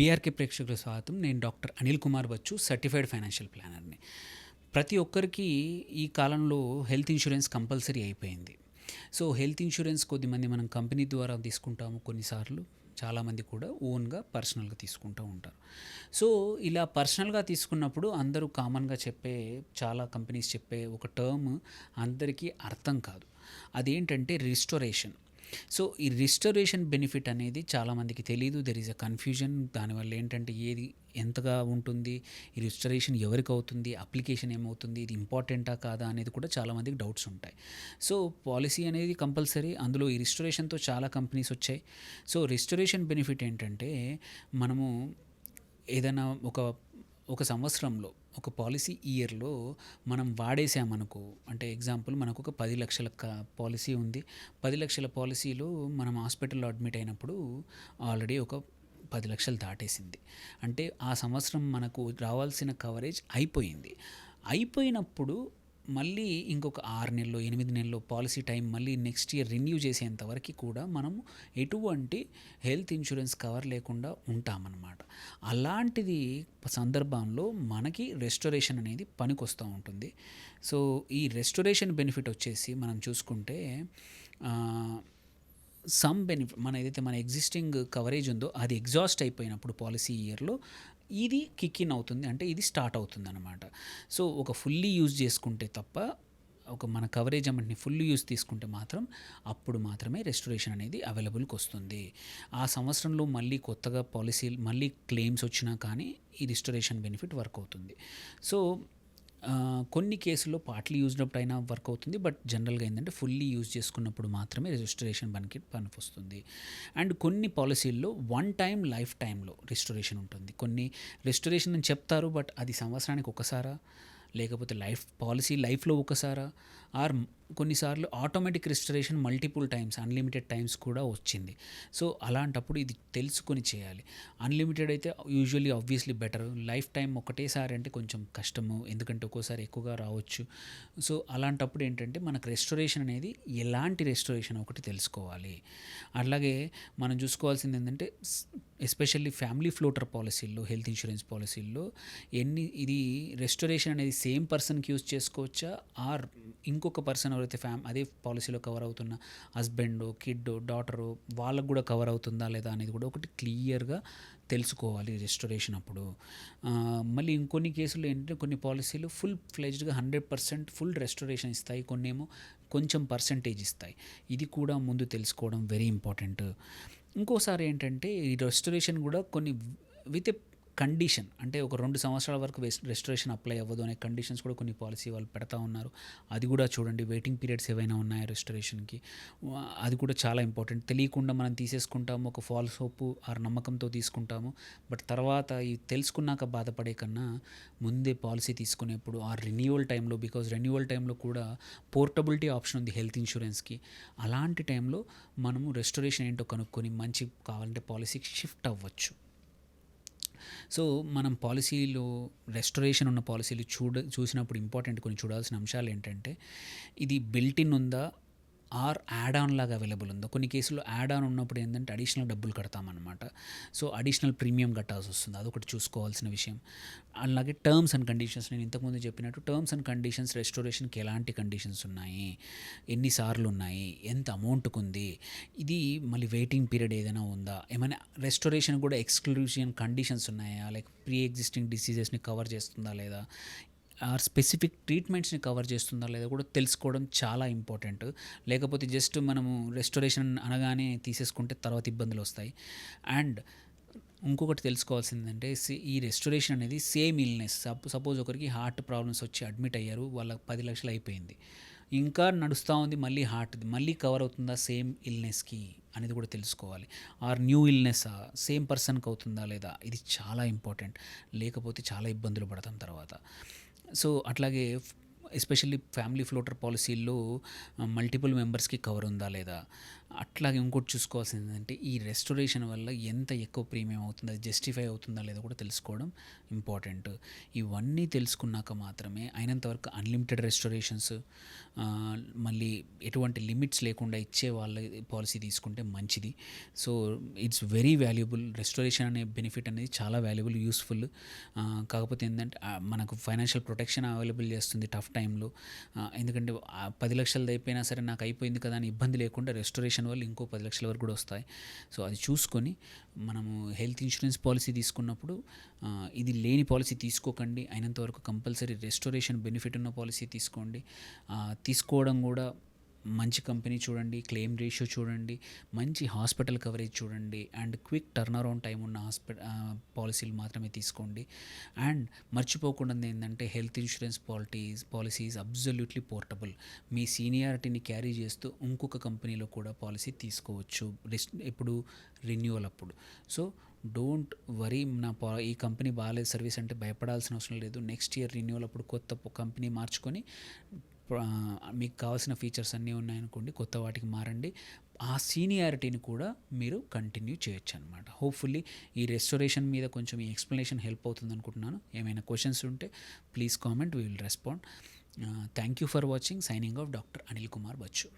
BRK ప్రేక్షకుల స్వాగతం. నేను doctor Anil Kumar Bachchu certified financial ప్లానర్ని. ప్రతి ఒక్కరికి ఈ కాలంలో హెల్త్ ఇన్సూరెన్స్ కంపల్సరీ అయిపోయింది. సో హెల్త్ ఇన్సూరెన్స్ కొద్దిమంది మనం కంపెనీ ద్వారా తీసుకుంటాము కొన్నిసార్లు. చాలామంది కూడా ఓన్గా పర్సనల్గా తీసుకుంటూ ఉంటారు. సో ఇలా పర్సనల్గా తీసుకున్నప్పుడు అందరూ కామన్గా చెప్పే చాలా కంపెనీస్ చెప్పే ఒక టర్మ్ అందరికీ అర్థం కాదు. అదేంటంటే రిస్టోరేషన్. సో ఈ రిస్టరేషన్ బెనిఫిట్ అనేది చాలామందికి తెలియదు దెర్ ఈజ్ అ కన్ఫ్యూజన్ దానివల్ల ఏంటంటే ఏది ఎంతగా ఉంటుంది ఈ రిజిస్టరేషన్ ఎవరికి అవుతుంది అప్లికేషన్ ఏమవుతుంది ఇది ఇంపార్టెంటా కాదా అనేది కూడా చాలామందికి డౌట్స్ ఉంటాయి. సో పాలసీ అనేది కంపల్సరీ అందులో ఈ రిజిస్టరేషన్తో చాలా కంపెనీస్ వచ్చాయి. సో రిజిస్టరేషన్ బెనిఫిట్ ఏంటంటే మనము ఏదైనా ఒక ఒక సంవత్సరంలో ఒక పాలసీ ఇయర్లో మనం వాడేసామనుకో అంటే ఎగ్జాంపుల్ మనకు ఒక పది లక్షల క- పాలసీ ఉంది. పది లక్షల పాలసీలో మనం హాస్పిటల్లో అడ్మిట్ అయినప్పుడు ఆల్రెడీ ఒక పది లక్షలు దాటేసింది. అంటే ఆ సంవత్సరం మనకు రావాల్సిన కవరేజ్ అయిపోయింది. అయిపోయినప్పుడు మళ్ళీ ఇంకొక ఆరు నెలలు ఎనిమిది నెలలు పాలసీ టైం మళ్ళీ నెక్స్ట్ ఇయర్ రిన్యూ చేసేంత వరకు కూడా మనము ఎటువంటి హెల్త్ ఇన్సూరెన్స్ కవర్ లేకుండా ఉంటామన్నమాట. అలాంటిది సందర్భంలో మనకి రెస్టోరేషన్ అనేది పనికొస్తూ ఉంటుంది. సో ఈ రెస్టోరేషన్ బెనిఫిట్ వచ్చేసి మనం చూసుకుంటే సమ్ బెనిఫిట్ మన ఏదైతే మన ఎగ్జిస్టింగ్ కవరేజ్ ఉందో అది ఎగ్జాస్ట్ అయిపోయినప్పుడు పాలసీ ఇయర్లో ఇది కిక్ ఇన్ అవుతుంది అంటే ఇది స్టార్ట్ అవుతుంది అనమాట సో ఒక ఫుల్లీ యూజ్ చేసుకుంటే తప్ప ఒక మన కవరేజ్ అమౌంట్ని ఫుల్ యూజ్ తీసుకుంటే మాత్రం అప్పుడు మాత్రమే రెస్టరేషన్ అనేది అవైలబుల్కి వస్తుంది. ఆ సంవత్సరంలో మళ్ళీ కొత్తగా పాలసీ మళ్ళీ క్లెయిమ్స్ వచ్చినా కానీ ఈ రిస్టరేషన్ బెనిఫిట్ వర్క్ అవుతుంది. సో కొన్ని కేసుల్లో పార్ట్లీ యూజ్డ్ అయినా వర్క్ అవుతుంది బట్ జనరల్గా ఏంటంటే ఫుల్లీ యూజ్ చేసుకున్నప్పుడు మాత్రమే రిజిస్ట్రేషన్ బెనిఫిట్ పనికొస్తుంది అండ్ కొన్ని పాలసీల్లో వన్ టైం లైఫ్ టైంలో రిస్టరేషన్ ఉంటుంది. కొన్ని రిస్టరేషన్ అని చెప్తారు బట్ అది సంవత్సరానికి ఒకసారా? లేకపోతే లైఫ్ పాలసీ లైఫ్లో ఒకసారా? ఆర్ కొన్నిసార్లు automatic registration multiple times unlimited times కూడా వచ్చింది. సో అలాంటప్పుడు ఇది తెలుసుకొని చేయాలి. అన్లిమిటెడ్ అయితే usually obviously better. Life time ఒకటేసారి అంటే కొంచెం కష్టము ఎందుకంటే ఒక్కోసారి ఎక్కువగా రావచ్చు. సో అలాంటప్పుడు ఏంటంటే మనకు రెస్టరేషన్ అనేది ఎలాంటి రెస్టరేషన్ ఒకటి తెలుసుకోవాలి. అలాగే మనం చూసుకోవాల్సింది ఏంటంటే ఎస్పెషల్లీ ఫ్యామిలీ ఫ్లోటర్ పాలసీల్లో హెల్త్ ఇన్సూరెన్స్ పాలసీల్లో ఎన్ని ఇది రెస్టరేషన్ అనేది సేమ్ పర్సన్కి యూజ్ చేసుకోవచ్చా? ఆర్ ఇంకొక పర్సన్ ఎవరైతే ఫ్యామ్ అదే పాలసీలో కవర్ అవుతున్న హస్బెండ్ కిడ్ డాటరు వాళ్ళకు కూడా కవర్ అవుతుందా లేదా అనేది కూడా ఒకటి క్లియర్గా తెలుసుకోవాలి రెస్టరేషన్ అప్పుడు. మళ్ళీ ఇంకొన్ని కేసులు ఏంటంటే కొన్ని పాలసీలు ఫుల్ ఫ్లెజ్డ్గా హండ్రెడ్ పర్సెంట్ ఫుల్ రెస్టరేషన్ ఇస్తాయి కొన్ని ఏమో కొంచెం పర్సంటేజ్ ఇస్తాయి. ఇది కూడా ముందు తెలుసుకోవడం వెరీ ఇంపార్టెంట్ ఇంకోసారి ఏంటంటే ఈ రెస్టరేషన్ కూడా కొన్ని విత్ ఎ కండిషన్ అంటే ఒక రెండు సంవత్సరాల వరకు రెస్టరేషన్ అప్లై అవ్వదు అనే కండిషన్స్ కూడా కొన్ని పాలసీ వాళ్ళు పెడతా ఉన్నారు. అది కూడా చూడండి వెయిటింగ్ పీరియడ్స్ ఏవైనా ఉన్నాయా రెస్టరేషన్కి అది కూడా చాలా ఇంపార్టెంట్ తెలియకుండా మనం తీసేసుకుంటాము ఒక ఫాల్స్ హోప్ ఆర్ నమ్మకంతో తీసుకుంటాము. బట్ తర్వాత ఈ తెలుసుకున్నాక బాధపడే కన్నా ముందే పాలసీ తీసుకునేప్పుడు ఆ రెన్యువల్ టైంలో బికాజ్ రెన్యువల్ టైంలో కూడా పోర్టబిలిటీ ఆప్షన్ ఉంది హెల్త్ ఇన్సూరెన్స్కి అలాంటి టైంలో మనము రెస్టరేషన్ ఏంటో కనుక్కొని మంచి కావాలంటే పాలసీకి షిఫ్ట్ అవ్వచ్చు. సో మనం పాలసీలో రెస్టరేషన్ ఉన్న పాలసీలు చూడ చూసినప్పుడు ఇంపార్టెంట్ కొన్ని చూడాల్సిన అంశాలు ఏంటంటే ఇది బిల్టిన్ ఇన్ ఉందా? ఆర్ యాడ్ ఆన్ లాగా అవైలబుల్ ఉందో. కొన్ని కేసుల్లో యాడ్ ఆన్ ఉన్నప్పుడు ఏంటంటే అడిషనల్ డబ్బులు కడతామన్నమాట. సో అడిషనల్ ప్రీమియం కట్టాల్సి వస్తుంది. అదొకటి చూసుకోవాల్సిన విషయం. అలాగే టర్మ్స్ అండ్ కండిషన్స్ నేను ఇంతకుముందు చెప్పినట్టు టర్మ్స్ అండ్ కండిషన్స్ రెస్టోరేషన్కి ఎలాంటి కండిషన్స్ ఉన్నాయి? ఎన్నిసార్లు ఉన్నాయి? ఎంత అమౌంట్కి ఉంది? ఇది మళ్ళీ వెయిటింగ్ పీరియడ్ ఏదైనా ఉందా? ఏమైనా రెస్టోరేషన్ కూడా ఎక్స్క్లూజియన్ కండిషన్స్ ఉన్నాయా? లైక్ ప్రీ ఎగ్జిస్టింగ్ డిసీజెస్ని కవర్ చేస్తుందా లేదా? ఆర్ స్పెసిఫిక్ ట్రీట్మెంట్స్ని కవర్ చేస్తుందా లేదా కూడా తెలుసుకోవడం చాలా ఇంపార్టెంట్. లేకపోతే జస్ట్ మనము రెస్టోరేషన్ అనగానే తీసేసుకుంటే తర్వాత ఇబ్బందులు వస్తాయి. అండ్ ఇంకొకటి తెలుసుకోవాల్సిందంటే ఈ రెస్టోరేషన్ అనేది సేమ్ ఇల్నెస్ సపోజ్ ఒకరికి హార్ట్ ప్రాబ్లమ్స్ వచ్చి అడ్మిట్ అయ్యారు వాళ్ళకి పది లక్షలు అయిపోయింది. ఇంకా నడుస్తూ ఉంది మళ్ళీ హార్ట్ మళ్ళీ కవర్ అవుతుందా సేమ్ ఇల్నెస్కి అనేది కూడా తెలుసుకోవాలి. ఆర్ న్యూ ఇల్నెస్ సేమ్ పర్సన్కి అవుతుందా లేదా ఇది చాలా ఇంపార్టెంట్. లేకపోతే చాలా ఇబ్బందులు పడతాం తర్వాత. సో అట్లాగే ఎస్పెషల్లీ ఫ్యామిలీ ఫ్లోటర్ పాలసీల్లో మల్టిపుల్ మెంబర్స్కి కవర్ ఉందా లేదా? అట్లాగే ఇంకోటి చూసుకోవాల్సింది ఏంటంటే ఈ రెస్టోరేషన్ వల్ల ఎంత ఎక్కువ ప్రీమియం అవుతుంది అది జస్టిఫై అవుతుందా లేదో కూడా తెలుసుకోవడం ఇంపార్టెంట్ ఇవన్నీ తెలుసుకున్నాక మాత్రమే అయినంతవరకు అన్లిమిటెడ్ రెస్టోరేషన్స్ మళ్ళీ ఎటువంటి లిమిట్స్ లేకుండా ఇచ్చే వాళ్ళ పాలసీ తీసుకుంటే మంచిది. So it's very valuable restoration అనే బెనిఫిట్ అనేది చాలా వాల్యుబుల్ యూస్ఫుల్ కాకపోతే ఏంటంటే మనకు ఫైనాన్షియల్ ప్రొటెక్షన్ అవైలబుల్ చేస్తుంది టఫ్ టైంలో ఎందుకంటే పది లక్షలది అయిపోయినా సరే నాకు అయిపోయింది కదా అని ఇబ్బంది లేకుండా రెస్టోరేషన్ వల్ల ఇంకో పది లక్షల వరకు కూడా వస్తాయి. సో అది చూసుకొని మనము హెల్త్ ఇన్సూరెన్స్ పాలసీ తీసుకున్నప్పుడు ఇది లేని పాలసీ తీసుకోకండి. అయినంత వరకు కంపల్సరీ రెస్టోరేషన్ బెనిఫిట్ ఉన్న పాలసీ తీసుకోండి. తీసుకోవడం కూడా మంచి కంపెనీ చూడండి క్లెయిమ్ రేషియో చూడండి మంచి హాస్పిటల్ కవరేజ్ చూడండి and quick turn around time ఉన్న హాస్పిటల్ పాలసీలు మాత్రమే తీసుకోండి. అండ్ మర్చిపోకుండా ఏంటంటే health insurance polities policies absolutely portable. మీ సీనియారిటీని క్యారీ చేస్తూ ఇంకొక కంపెనీలో కూడా పాలసీ తీసుకోవచ్చు. రిస్- ఇప్పుడు రెన్యువల్ అప్పుడు. సో డోంట్ వరీ నా పా ఈ కంపెనీ బాగాలేదు సర్వీస్ అంటే భయపడాల్సిన అవసరం లేదు. నెక్స్ట్ ఇయర్ రిన్యూవల్ అప్పుడు కొత్త కంపెనీ మార్చుకొని మీకు కావాల్సిన ఫీచర్స్ అన్నీ ఉన్నాయనుకోండి కొత్త వాటికి మారండి. ఆ సీనియారిటీని కూడా మీరు కంటిన్యూ చేయొచ్చు అనమాట హోప్ఫుల్లీ ఈ రెస్టోరేషన్ మీద కొంచెం ఈ ఎక్స్ప్లెనేషన్ హెల్ప్ అవుతుంది అనుకుంటున్నాను ఏమైనా క్వశ్చన్స్ ఉంటే please comment we will respond thank you for watching signing off doctor Anil Kumar Bachchu